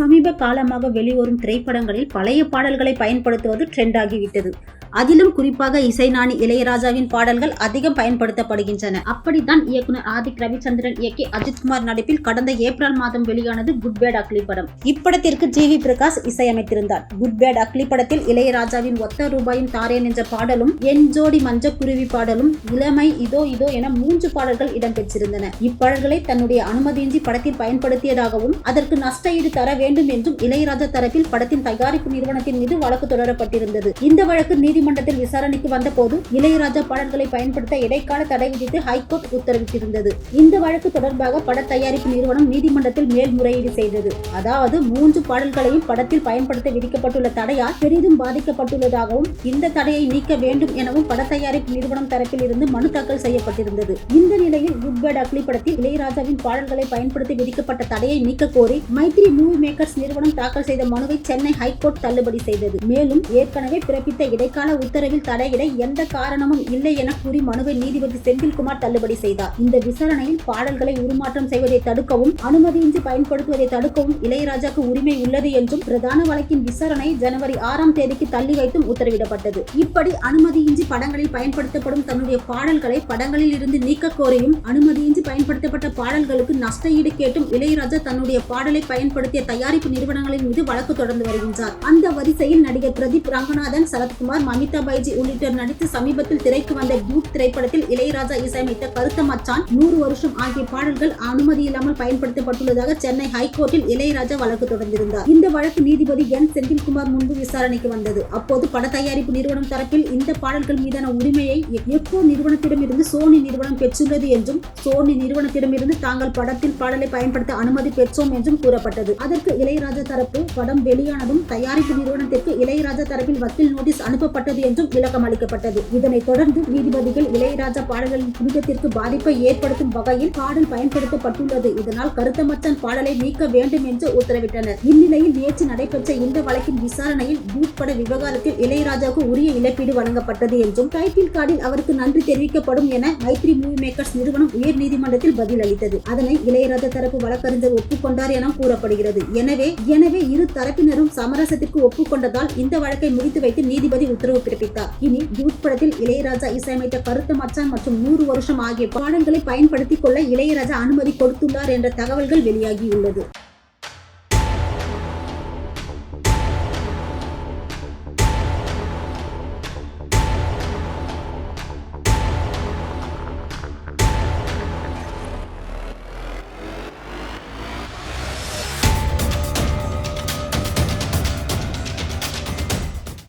சமீப காலமாக வெளிவரும் திரைப்படங்களில் பழைய பாடல்களை பயன்படுத்துவது ட்ரெண்ட் ஆகிவிட்டது. அதிலும் குறிப்பாக இசைநாணி இளையராஜாவின் பாடல்கள் அதிகம் பயன்படுத்தப்படுகின்றன. அப்படித்தான் இயக்குனர் ஆதிக் ரவிச்சந்திரன் இயக்கி அஜித்குமார் நடிப்பில் கடந்த ஏப்ரல் மாதம் வெளியானது குட் பேட் அக்லி படம். இப்படத்திற்கு ஜி. வி. பிரகாஷ் இசையமைத்திருந்தார். குட் பேட் அக்லி படத்தில் இளையராஜாவின் ஒத்த ரூபாயும் தாரேன் என்ற பாடலும் என் ஜோடி மஞ்ச குருவி பாடலும் இளமை இதோ இதோ என மூன்று பாடல்கள் இடம்பெற்றிருந்தன இப்பாடல்களை தன்னுடைய அனுமதியின்றி படத்தில் பயன்படுத்தியதாகவும் அதற்கு நஷ்ட ஈடு தர வேண்டும் என்றும் இளையராஜா தரப்பில் படத்தின் தயாரிப்பு நிறுவனத்தின் மீது வழக்கு தொடரப்பட்டிருந்தது. இந்த வழக்கு நீதிமன்றத்தில் விசாரணைக்கு வந்தபோது இளையராஜா பாடல்களை பயன்படுத்த இடைக்கால தடை விதித்து ஹைகோர்ட் உத்தரவிட்டிருந்தது. இந்த வழக்கு தொடர்பாக பட தயாரிப்பு நிறுவனம் நீதிமன்றத்தில் மேல்முறையீடு செய்தது. அதாவது மூன்று பாடல்களையும் படத்தில் பயன்படுத்த விதிக்கப்பட்டுள்ள தடையால் பெரிதும் பாதிக்கப்பட்டுள்ளதாகவும் இந்த தடையை நீக்க வேண்டும் எனவும் பட தயாரிப்பு நிறுவனம் தரப்பில் இருந்து மனு தாக்கல் செய்யப்பட்டிருந்தது. இந்த நிலையில் குட் பேட் அக்லி படத்தில் இளையராஜாவின் பாடல்களை பயன்படுத்தி விதிக்கப்பட்ட தடையை நீக்க கோரி மைத்ரி மூவி மேக்கர்ஸ் நிறுவனம் தாக்கல் செய்த மனுவை சென்னை ஹைகோர்ட் தள்ளுபடி செய்தது. மேலும் ஏற்கனவே பிறப்பித்த இடைக்கால உத்தரவில் தலையிட எந்த காரணமும் இல்லை என கூறி மனுவை நீதிபதி செந்தில்குமார் தள்ளுபடி செய்தார். இந்த விசாரணையில் பாடல்களை உருமாற்றம் செய்வதை தடுக்கவும் அனுமதியின்றி பயன்படுத்துவதை தடுக்கவும் இளையராஜாக்கு உரிமை உள்ளது என்றும் பிரதான வழக்கின் விசாரணை ஜனவரி ஆறாம் தேதிக்கு தள்ளி வைத்தும் உத்தரவிடப்பட்டது. இப்படி அனுமதியின்றி படங்களில் பயன்படுத்தப்படும் தன்னுடைய பாடல்களை படங்களில் இருந்து நீக்க கோரியும் அனுமதியின்றி பயன்படுத்தப்பட்ட பாடல்களுக்கு நஷ்ட ஈடு கேட்டும் இளையராஜா தன்னுடைய பாடலை பயன்படுத்திய தயாரிப்பு நிறுவனங்களின் மீது வழக்கு தொடர்ந்து வருகின்றார். அந்த வரிசையில் நடிகர் பிரதீப் ரங்கநாதன் சரத்குமார் மமிதா பைஜி உள்ளிட்டோர் நடித்து சமீபத்தில் திரைக்கு வந்த டியூட் திரைப்படத்தில் இளையராஜா இசையமைத்த கருத்த மச்சான் நூறு வருஷம் ஆகிய பாடல்கள் அனுமதி இல்லாமல் பயன்படுத்தப்பட்டுள்ளதாக சென்னை ஹைகோர்ட்டில் இளையராஜா வழக்கு தொடர்ந்திருந்தார். இந்த வழக்கு நீதிபதி என். செந்தில்குமார் முன்பு விசாரணைக்கு வந்தது. அப்போது பட தயாரிப்பு நிறுவனம் தரப்பில் இந்த பாடல்கள் மீதான உரிமையை எப்போ நிறுவனத்திடமிருந்து சோனி நிறுவனம் பெற்றுள்ளது என்றும் சோனி நிறுவனத்திடமிருந்து தாங்கள் படத்தில் பாடலை பயன்படுத்த அனுமதி பெற்றோம் என்றும் கூறப்பட்டது. அதற்கு இளையராஜா தரப்பு படம் வெளியானதும் தயாரிப்பு நிறுவனத்திற்கு இளையராஜா தரப்பில் வக்கீல் நோட்டீஸ் அனுப்பப்பட்ட செய்யப்பட்டது என்றும் விளக்கம் அளிக்கப்பட்டது. இதனைத் தொடர்ந்து நீதிபதிகள் இளையராஜா பாடல்களின் புனிதத்திற்கு பாதிப்பை ஏற்படுத்தும் வகையில் பாடல் பயன்படுத்தப்பட்டுள்ளது. இதனால் கருத்தமச்சான் பாடலை நீக்க வேண்டும் என்று உத்தரவிட்டனர். இந்நிலையில் நேற்று நடைபெற்ற இந்த வழக்கின் விசாரணையில் டூட் பட விவகாரத்தில் இளையராஜாவுக்கு உரிய இழப்பீடு வழங்கப்பட்டது என்றும் டைட்டில் கார்டில் அவருக்கு நன்றி தெரிவிக்கப்படும் என மைத்ரி மூவி மேக்கர்ஸ் நிறுவனம் உயர் நீதிமன்றத்தில் பதில் அளித்தது அதனை இளையராஜா தரப்பு வழக்கறிஞர் ஒப்புக்கொண்டார் என கூறப்படுகிறது. எனவே எனவே இரு தரப்பினரும் சமரசத்திற்கு ஒப்புக்கொண்டதால் இந்த வழக்கை முடித்து வைத்து நீதிபதி உத்தரவு பிறப்பித்தார். இனி யூத் படத்தில் இளையராஜா இசையமைத்த கருத்த மச்சான் மற்றும் நூறு வருஷம் ஆகிய பாடல்களை பயன்படுத்திக் கொள்ள இளையராஜா அனுமதி கொடுத்துள்ளார் என்ற தகவல்கள் வெளியாகியுள்ளது.